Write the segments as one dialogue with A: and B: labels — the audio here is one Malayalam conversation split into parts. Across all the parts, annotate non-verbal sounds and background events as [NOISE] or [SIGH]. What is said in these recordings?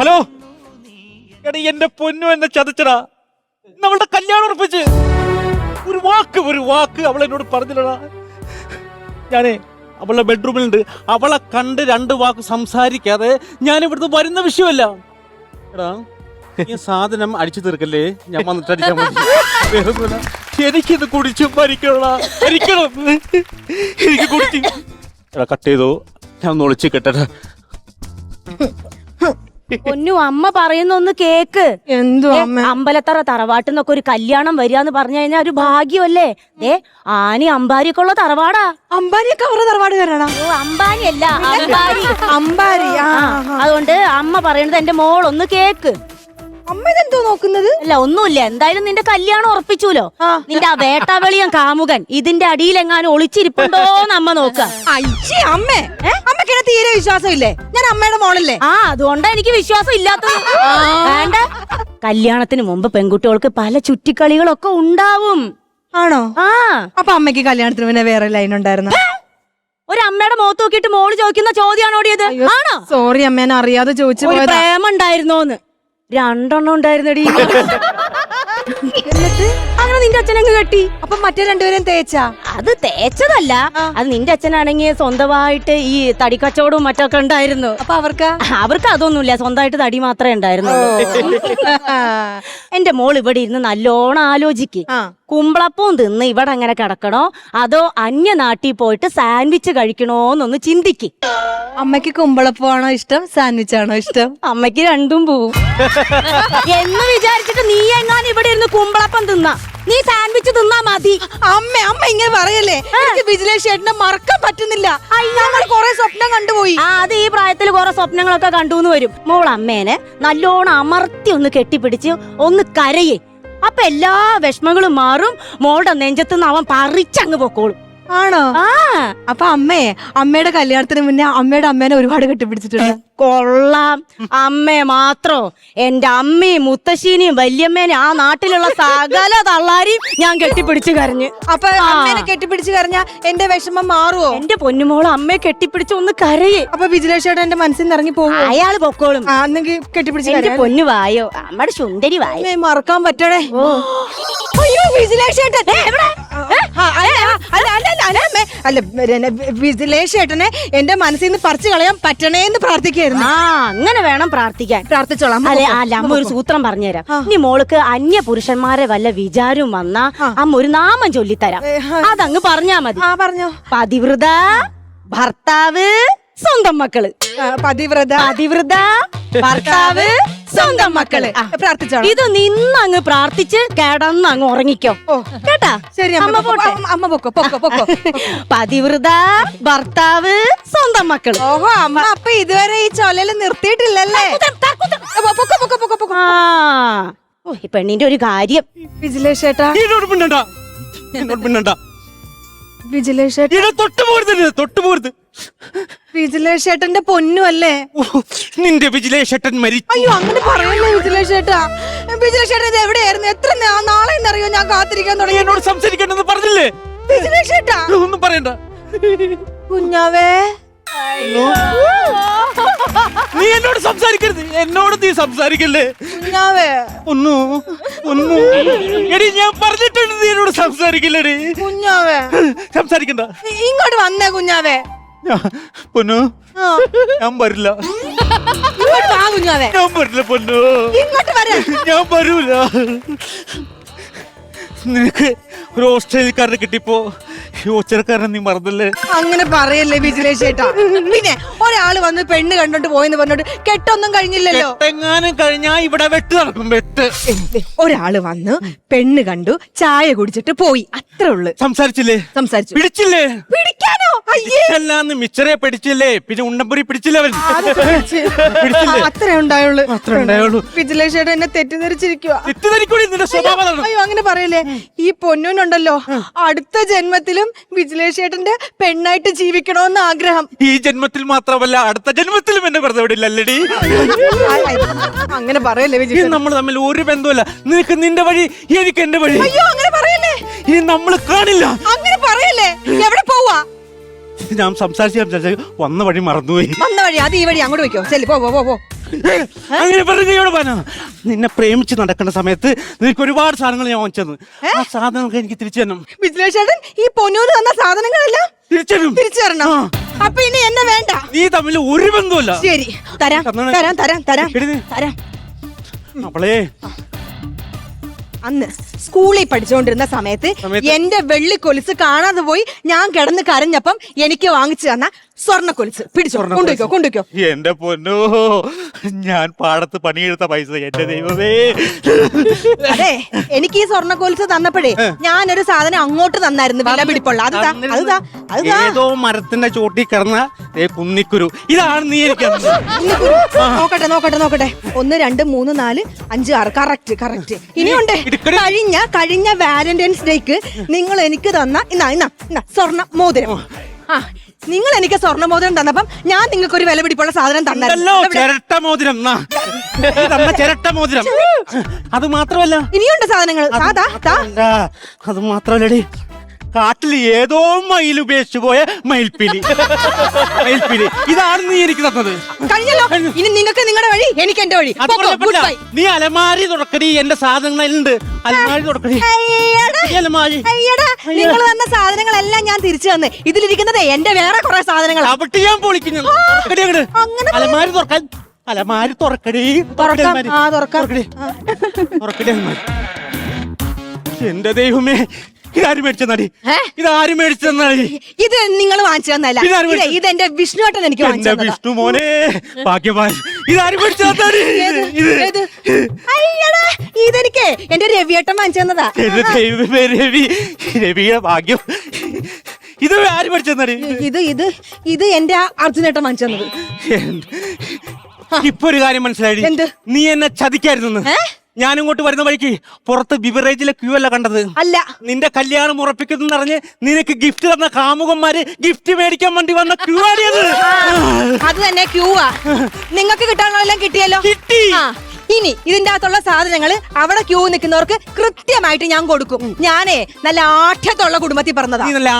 A: ഹലോ? എടി എന്റെ പൊന്നു എന്നെ ചതച്ചടാ. നമ്മളുടെ കല്യാണം ഉറപ്പിച്ച്. ഒരു വാക്ക് ഒരു വാക്ക് അവൾ എന്നോട് പറഞ്ഞില്ലടാ. ഞാനേ അവളുടെ ബെഡ്റൂമിലുണ്ട്. അവളെ കണ്ട് രണ്ട് വാക്ക് സംസാരിക്കാതെ ഞാൻ ഇവിടുന്ന് വരുന്ന വിഷയമല്ല. എടാ സാധനം അടിച്ചു തീർക്കല്ലേ? ഞാൻ വന്നിട്ട് അടിച്ചാൽ. എനിക്കിത് കുടിച്ച് മരിക്കണടാ. മരിക്കണം. എനിക്ക് കുടിച്ച്. എടാ കട്ട് ചെയ്തോ. ഞാൻ ഒന്ന് ഒളിച്ച് കെട്ടടാ
B: പൊന്നു അമ്മ പറയുന്ന ഒന്ന് കേക്ക്.
C: എന്തോ
B: അമ്പലത്തറ തറവാട്ടിൽ തറവാട്ടിന്നൊക്കെ ഒരു കല്യാണം വരികന്ന് പറഞ്ഞു കഴിഞ്ഞാൽ ഒരു ഭാഗ്യമല്ലേ? ഏ ആനി അമ്പാരിയൊക്കെ ഉള്ള തറവാടാ.
C: അമ്പാരിയൊക്കെ അവരുടെ തറവാടുകാരാണോ
B: ഓ അമ്പാനി. അല്ല അമ്പാരി
C: അമ്പാരി
B: അതുകൊണ്ട് അമ്മ പറയണത് എന്റെ മോൾ ഒന്ന് കേക്ക്.
C: അമ്മ ഇതെന്തോ നോക്കുന്നത്?
B: അല്ല ഒന്നുമില്ല. എന്തായാലും നിന്റെ കല്യാണം ഉറപ്പിച്ചൂലോ? നിന്റെ ആ വേട്ടാവെളിയൻ കാമുകൻ ഇതിന്റെ അടിയിൽ എങ്ങാനും ഒളിച്ചിരിപ്പുണ്ടോന്ന് അമ്മ നോക്ക
C: അയ്യേ അമ്മേ. അമ്മയ്ക്ക് എന്നെ തീരെ വിശ്വാസമില്ലേ? ഞാൻ അമ്മയുടെ മോളല്ലേ?
B: ആ അതുകൊണ്ടാ എനിക്ക് വിശ്വാസം ഇല്ലാത്തത്. വേണ്ട. കല്യാണത്തിന് മുമ്പ് പെൺകുട്ടികൾക്ക് പല ചുറ്റിക്കളികളൊക്കെ ഉണ്ടാവും.
C: ആണോ?
B: ആ.
C: അപ്പൊ അമ്മയ്ക്ക് കല്യാണത്തിന് പിന്നെ വേറെ ലൈൻ ഉണ്ടായിരുന്നു?
B: ഒരു അമ്മയുടെ മുഖത്ത് നോക്കിയിട്ട് മോൾ ചോദിക്കുന്ന ചോദ്യമാണോ ഓടിയത് ആണോ?
C: സോറി അമ്മേനെ അറിയാതെ ചോദിച്ചു
B: പ്രേമുണ്ടായിരുന്നോന്ന് രണ്ടെണ്ണം ഉണ്ടായിരുന്നടി. [LAUGHS]
C: എന്നിട്ട്
B: അങ്ങനെ നിന്റെ അച്ഛനങ്ങ് കെട്ടി.
C: അപ്പൊ മറ്റേ രണ്ടുപേരും തേച്ചാ?
B: അത് തേച്ചതല്ല. അത് നിന്റെ അച്ഛനാണെങ്കിൽ സ്വന്തമായിട്ട് ഈ തടിക്കച്ചവടവും മറ്റൊക്കെ ഉണ്ടായിരുന്നു.
C: അപ്പൊ അവർക്ക്?
B: അവർക്ക് അതൊന്നുമില്ല. സ്വന്തമായിട്ട് തടി മാത്രമേ ഉണ്ടായിരുന്നുള്ളൂ. എന്റെ മോൾ ഇവിടെ ഇരുന്ന് നല്ലോണം ആലോചിക്ക്. കുമ്പളപ്പവും തിന്ന് ഇവിടെ അങ്ങനെ കിടക്കണോ? അതോ അന്യ നാട്ടിൽ പോയിട്ട് സാൻഡ്വിച്ച് കഴിക്കണോന്നൊന്ന് ചിന്തിക്ക്.
C: അമ്മയ്ക്ക് കുമ്പളപ്പമാണോ ഇഷ്ടം? സാൻഡ്വിച്ച് ആണോ ഇഷ്ടം?
B: അമ്മയ്ക്ക് രണ്ടും പോവും. [LAUGHS] എന്ന് വിചാരിച്ചിട്ട് നീ എങ്ങാനും ഇവിടെ ഇരുന്ന് കുമ്പളപ്പം തിന്നാ. നീ സാൻഡ്വിച്ച് തിന്നാ മതി.
C: അമ്മ അമ്മ ഇങ്ങനെ പറയല്ലേ? എനിക്ക് വിജിലേഷ് ചേട്ടനെ മറക്കാൻ പറ്റുന്നില്ല. ഞങ്ങൾ കൊറേ സ്വപ്നം കണ്ടുപോയി.
B: ആ അത് ഈ പ്രായത്തിൽ കുറെ സ്വപ്നങ്ങളൊക്കെ കണ്ടു എന്ന് വരും. മോൾ അമ്മേനെ നല്ലോണം അമർത്തി ഒന്ന് കെട്ടിപ്പിടിച്ച് ഒന്ന് കരയേ. അപ്പൊ എല്ലാ വിഷമങ്ങളും മാറും. മോളുടെ നെഞ്ചത്ത് നിന്ന് അവൻ പറിച്ചങ്ങ് പൊക്കോളും.
C: ആണോ?
B: ആ.
C: അപ്പൊ അമ്മേ അമ്മയുടെ കല്യാണത്തിന് മുന്നേ അമ്മയുടെ അമ്മേനെ ഒരുപാട് കെട്ടിപ്പിടിച്ചിട്ടുണ്ട്.
B: കൊള്ളാം. അമ്മേ മാത്രോ എന്റെ അമ്മയും മുത്തശ്ശീനിയും വല്യമ്മേനെ ആ നാട്ടിലുള്ള സകല തള്ളാരെയും ഞാൻ കെട്ടിപ്പിടിച്ച് കരഞ്ഞ്.
C: അപ്പൊ അമ്മേനെ കെട്ടിപ്പിടിച്ച് കരഞ്ഞാ എന്റെ വിഷമം മാറുമോ
B: എന്റെ പൊന്നുമോൾ അമ്മയെ കെട്ടിപ്പിടിച്ച് ഒന്ന് കരയേ.
C: അപ്പൊ വിജിലേഷ് ചേട്ടൻ എന്റെ മനസ്സിൽ നിന്ന് ഇറങ്ങി പോകും
B: അയാൾ പൊക്കോളും.
C: ആ എന്നെങ്കിൽ കെട്ടിപ്പിടിച്ച്
B: എന്റെ. പൊന്നു വായോ? അമ്മയുടെ സുന്ദരി വായോ?
C: അമ്മേ, മറക്കാൻ പറ്റണേ. അയ്യോ വിജിലേഷ് ചേട്ടൻ ആ, അല്ല, അല്ല, അല്ല, അല്ല, അല്ല, അമ്മേ. അല്ല വിജിലേഷ് ചേട്ടനെ എന്റെ മനസ്സിൽ നിന്ന് പറിച്ചു കളയാൻ പറ്റണേ എന്ന് പ്രാർത്ഥിക്കായിരുന്നു
B: ആ അങ്ങനെ വേണം പ്രാർത്ഥിക്കാൻ.
C: പ്രാർത്ഥിച്ചോളാം.
B: അല്ലെ അല്ല അമ്മ ഒരു സൂത്രം പറഞ്ഞുതരാം. ഇനി മോൾക്ക് അന്യ പുരുഷന്മാരെ വല്ല വിചാരവും വന്നാ അമ്മ ഒരു നാമം ചൊല്ലിത്തരാം.
C: തരാം
B: അതങ്ങ് പറഞ്ഞാ മതി.
C: ആ പറഞ്ഞോ.
B: പതിവ്രത ഭർത്താവ് സ്വന്തം
C: മക്കൾ. പതിവ്രത.
B: പതിവ്രത [LAUGHS] ഭർത്താവ് സ്വന്തം മക്കൾ.
C: പ്രാർത്ഥിച്ചോ
B: ഇത് നിന്ന് അങ്ങ് പ്രാർത്ഥിച്ച് കിടന്ന് അങ്ങ് ഉറങ്ങിക്കോ. കേട്ടാ?
C: ശരി
B: അമ്മ പോട്ടെ?
C: അമ്മ പൊക്കോ പൊക്കോ പൊക്കോ. [LAUGHS]
B: പതിവ്രത ഭർത്താവ് സ്വന്തം മക്കൾ
C: ഓഹോ അമ്മ അപ്പൊ ഇതുവരെ ഈ ചൊലല് നിർത്തിയിട്ടില്ലല്ലേ?
B: ഓ, ഈ പെണ്ണിന്റെ ഒരു കാര്യം.
C: വിജിലേഷ് ചേട്ടാ
A: എന്നോട് പിന്നണ്ട. എന്നോട് പിന്നണ്ട.
C: വിജിലേഷ് ചേട്ടാ
A: ഇവിടെ തൊട്ട് പോരുത് തൊട്ട് പോരുത്.
C: വിജിലേഷ് ചേട്ടന്റെ പൊന്നു അല്ലേ
A: നിന്റെ നിന്റെ വിജിലേഷട്ടൻ മരിച്ചു.
C: അയ്യോ അങ്ങനെ പറയല്ലേ വിജിലേഷ് ചേട്ടാ വിജിലേഷ് ചേട്ടൻ ഇത് എവിടെയായിരുന്നു? എത്ര നാളെ എന്നറിയോ ഞാൻ കാത്തിരിക്കാൻ തുടങ്ങി.
A: എന്നോട് സംസാരിക്കണ്ടെന്ന് പറഞ്ഞില്ലേ?
C: വിജിലേഷ് ചേട്ടാ
A: ഒന്നും പറയണ്ട.
C: കുഞ്ഞാവേ.
A: നീ എന്നോട് സംസാരിക്കരുത്. എന്നോട് നീ സംസാരിക്കല്ലേ? ഒന്നു ഒന്നു എടി ഞാൻ പറഞ്ഞിട്ടുണ്ട് നീ എന്നോട് സംസാരിക്കില്ലടി.
C: കുഞ്ഞാവേ.
A: സംസാരിക്കണ്ട.
C: ഇങ്ങോട്ട് വന്നേ കുഞ്ഞാവേ.
A: പൊന്നു ഞാൻ വരില്ല.
C: ഇങ്ങോട്ട് വാ കുഞ്ഞാവേ.
A: ഞാൻ വരില്ല പൊന്നു.
C: ഇങ്ങോട്ട് വരാ.
A: ഞാൻ വരൂല. നിനക്ക് ഒരു ഓസ്ട്രേലിയക്കാരനെ കിട്ടിയപ്പോ നീ മറന്നല്ലേ?
C: അങ്ങനെ പറയല്ലേ വിജിലേഷ് ചേട്ടാ. പിന്നെ ഒരാൾ വന്ന് പെണ്ണ് കണ്ടോണ്ട് പോയെന്ന് പറഞ്ഞോട്ട് കെട്ടൊന്നും കഴിഞ്ഞില്ലല്ലോ.
A: എങ്ങാനും കഴിഞ്ഞാ ഇവിടെ വെട്ട് നടക്കും വെട്ട്.
C: ഒരാൾ വന്ന് പെണ്ണ് കണ്ടു ചായ കുടിച്ചിട്ട് പോയി. അത്രേ ഉള്ളു.
A: സംസാരിച്ചില്ലേ?
C: സംസാരിച്ചു.
A: പിടിച്ചില്ലേ
C: അയ്യേ
A: അല്ലാന്ന് മിച്ചറെ പിടിച്ചില്ലേ? പിന്നെ ഉണ്ടംപുരി പിടിച്ചില്ലേ അവൻ?
C: ആ, അത്രേ ഉണ്ടായുള്ളൂ.
A: അത്രേ ഉണ്ടായുള്ളൂ.
C: എന്നെ തെറ്റിദ്ധരിച്ചിരിക്കുക
A: തെറ്റിദ്ധരിക്കൂടി നിന്റെ സ്വഭാവം അതാണ്.
C: അയ്യോ അങ്ങനെ പറയല്ലേ? ഈ പൊന്നൂനുണ്ടല്ലോ. അടുത്ത ജന്മത്തിലും വിജിലേഷേട്ടന്റെ പെണ്ണായിട്ട് ജീവിക്കണോന്ന് ആഗ്രഹം.
A: ഈ ജന്മത്തിൽ മാത്രമല്ല അടുത്ത ജന്മത്തിലും എന്നെ വെറുതെ വിടില്ലല്ലടി.
C: അങ്ങനെ പറയല്ലേ വിജി
A: നമ്മൾ തമ്മിൽ ഒരു ബന്ധമല്ല നിനക്ക് നിന്റെ വഴി എനിക്ക് എന്റെ വഴി.
C: അയ്യോ അങ്ങനെ പറയല്ലേ?
A: ഇനി നമ്മൾ കാണില്ല.
C: അങ്ങനെ പറയല്ലേ? എവിടെ പോവാ? [LAUGHS]
A: ഞാൻ സംസാരിച്ച് സംസാരിച്ച് വന്ന വഴി മറന്നുപോയി.
C: വന്ന വഴി അത് ഈ വഴി അങ്ങോട്ട് വെക്കോ. ചെല്ലി പോ പോ, പോ [LAUGHS]
A: അങ്ങനെ പറഞ്ഞോട് പറഞ്ഞു നിന്നെ പ്രേമിച്ച് നടക്കുന്ന സമയത്ത് നിനക്ക് ഒരുപാട് സാധനങ്ങൾ ഞാൻ വാങ്ങിച്ചത് ആ സാധനങ്ങൾ എനിക്ക് തിരിച്ചു തരണം.
C: വിജിലേഷ് ചേട്ടൻ ഈ പൊന്നൂര് തന്ന സാധനങ്ങളെല്ലാം
A: തിരിച്ചു തരും.
C: തിരിച്ചു തരണം. അപ്പൊ ഇനി എന്നെ വേണ്ട.
A: നീ തമ്മിൽ ഒരു ബന്ധവുമില്ല.
C: ശരി. തരാം തരാം തരാം തരാം. തരാം.
A: അവളേ.
C: അന്ന് സ്കൂളിൽ പഠിച്ചുകൊണ്ടിരുന്ന സമയത്ത്? എന്റെ വെള്ളി കൊലുസ് കാണാതെ പോയി ഞാൻ കിടന്ന് കരഞ്ഞപ്പം എനിക്ക് വാങ്ങിച്ചു തന്ന സ്വർണ കൊലുസ്. പിടിച്ചോ കൊണ്ടുവയ്ക്കോ കൊണ്ടുവയ്ക്കോ
A: എന്റെ പൊന്നോ ഞാൻ പാടത്ത് പണിയെടുത്ത പൈസ എന്റെ ദൈവമേ.
C: അതെ എനിക്ക് ഈ സ്വർണ കൊലുസ് തന്നപ്പോഴേ ഞാനൊരു സാധനം അങ്ങോട്ട് തന്നായിരുന്നു വില പിടിപ്പുള്ള. അത് താ അത് താ അത് താ.
A: ഏതോ മരത്തിന്റെ ചോട്ടി കിടന്ന ദേ കുന്നിക്കുരു. ഇതാണ് നീ എനിക്ക് തന്നത്.
C: കുഞ്ഞിക്കുരു. നോക്കട്ടെ നോക്കട്ടെ നോക്കട്ടെ. ഒന്ന് രണ്ട് മൂന്ന് നാല് അഞ്ച് ആറ്. കറക്റ്റ് കറക്റ്റ് ഇനിയുണ്ട്.
A: ഇടുക്കടി.
C: കഴിഞ്ഞ കഴിഞ്ഞ കഴിഞ്ഞ വാലന്റൈൻസ് ഡേക്ക് നിങ്ങൾ എനിക്ക് തന്ന ഇന്നാ ഇന്നാ ഇന്നാ സ്വർണ മോതിരം. ആ നിങ്ങൾ എനിക്ക് സ്വർണ മോതിരം തന്നപ്പം ഞാൻ നിങ്ങൾക്ക് ഒരു വില പിടിപ്പുള്ള സാധനം തന്നല്ലോ
A: ചിരട്ട മോതിരം. എന്നാ. നീ തന്ന ചിരട്ട മോതിരം. അത് മാത്രമല്ല.
C: ഇനിയുണ്ട് സാധനങ്ങൾ. സാധാ താ താ
A: അല്ല, അത് മാത്രല്ലടി കാട്ടിൽ ഏതോ മയിൽ ഉപേക്ഷിച്ചു പോയ മയിൽപ്പിലി. മയിൽപ്പിലി. ഇതാണ് നീ എനിക്ക് തന്നത്.
C: കഴിഞ്ഞല്ലോ. ഇനി നിങ്ങൾക്ക് നിങ്ങളുടെ വഴി എനിക്ക് എന്റെ വഴി.
A: അത് പറഞ്ഞപ്പോ നീ അലമാരി തുറക്കടി എന്റെ സാധനങ്ങളുണ്ട്. അലമാരി തുറക്കടി.
C: അയ്യടാ.
A: ഈ അലമാരി.
C: അയ്യടാ. നിങ്ങൾ തന്ന സാധനങ്ങളെല്ലാം ഞാൻ തിരിച്ചു തന്ന്. ഇതിലിരിക്കുന്നത് എന്റെ വേറെ കുറെ സാധനങ്ങൾ
A: അവിടെ ഞാൻ പൊളിക്കുന്നു. തുറക്കടി അങ്ങട്.
C: അങ്ങനെ
A: അലമാരി തുറക്കാൻ. അലമാരി തുറക്കടി. തുറക്കടി
C: തുറക്കാം.
A: അലമാരി.
C: ആ, തുറക്കാം.
A: തുറക്കടി. തുറക്കടി അലമാരി. എന്റെ ദൈവമേ ഇതാരും
C: ഏ? ഇത് നിങ്ങൾ വാങ്ങിച്ചു തന്നല്ല
A: ഇതാര്
C: ഇത്
A: മേടിച്ചത്?
C: എന്റെ എനിക്ക് വാങ്ങിച്ചു
A: എന്റെ
C: തന്നതാ.
A: വിഷ്ണു മോനെ ഭാഗ്യവാൻ ഇതാരും മേടിച്ചെന്നാടി
C: ഏത്?
A: ഇത്
C: ഏത്? അയ്യടാ ഇതെനിക്ക് എന്റെ രവിയേട്ടൻ വാങ്ങിച്ചു തന്നതാ
A: ഇത് ദൈവമേ രവി രവിയുടെ ഭാഗ്യം ഇത് ആരും മേടിച്ചെന്നാടി
C: ഇത് ഇത് ഇത് എന്റെ അർജുനേട്ടൻ വാങ്ങിച്ചു തന്നത്
A: ഇപ്പൊ ഒരു കാര്യം മനസ്സിലായി
C: എന്ത്?
A: നീ എന്നെ ചതിക്കായിരുന്നു
C: ഏ?
A: ഞാൻ ഇങ്ങോട്ട് വരുന്ന വഴിക്ക് പുറത്ത് ബിവറേജിലെ ക്യൂ അല്ല കണ്ടത്.
C: അല്ല.
A: നിന്റെ കല്യാണം ഉറപ്പിക്കുന്നു പറഞ്ഞ് നിനക്ക് ഗിഫ്റ്റ് തന്ന കാമുകന്മാര് ഗിഫ്റ്റ് മേടിക്കാൻ വേണ്ടി വന്ന ക്യൂ ആടിയത് [LAUGHS]
C: അത്. തന്നെ ക്യൂ ആ. നിങ്ങൾക്ക് കിട്ടാനുള്ളതെല്ലാം കിട്ടിയല്ലോ.
A: കിട്ടി.
C: ഇനി ഇതിന്റെ അകത്തുള്ള സാധനങ്ങൾ അവിടെ ക്യൂ നിൽക്കുന്നവർക്ക് കൃത്യമായിട്ട് ഞാൻ കൊടുക്കും. ഞാനേ നല്ല ആഠ്യത്തുള്ള കുടുംബത്തിൽ പറഞ്ഞതാ.
A: നീ നല്ല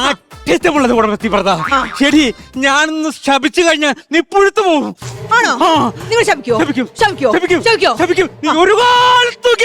A: ആറ്റമുള്ളത് കുടുംബത്തി
C: ആ.
A: ശരി ഞാനൊന്ന് ശപിച്ചു കഴിഞ്ഞാൽ നീ പുഴുത്തു പോകും.
C: ആണോ. നിങ്ങൾ ശപിക്കോ.
A: ശപിക്കും
C: ശപിക്കോ.
A: ശപിക്കും
C: ശപിക്കും.
A: നീ ഒരു കാലത്ത്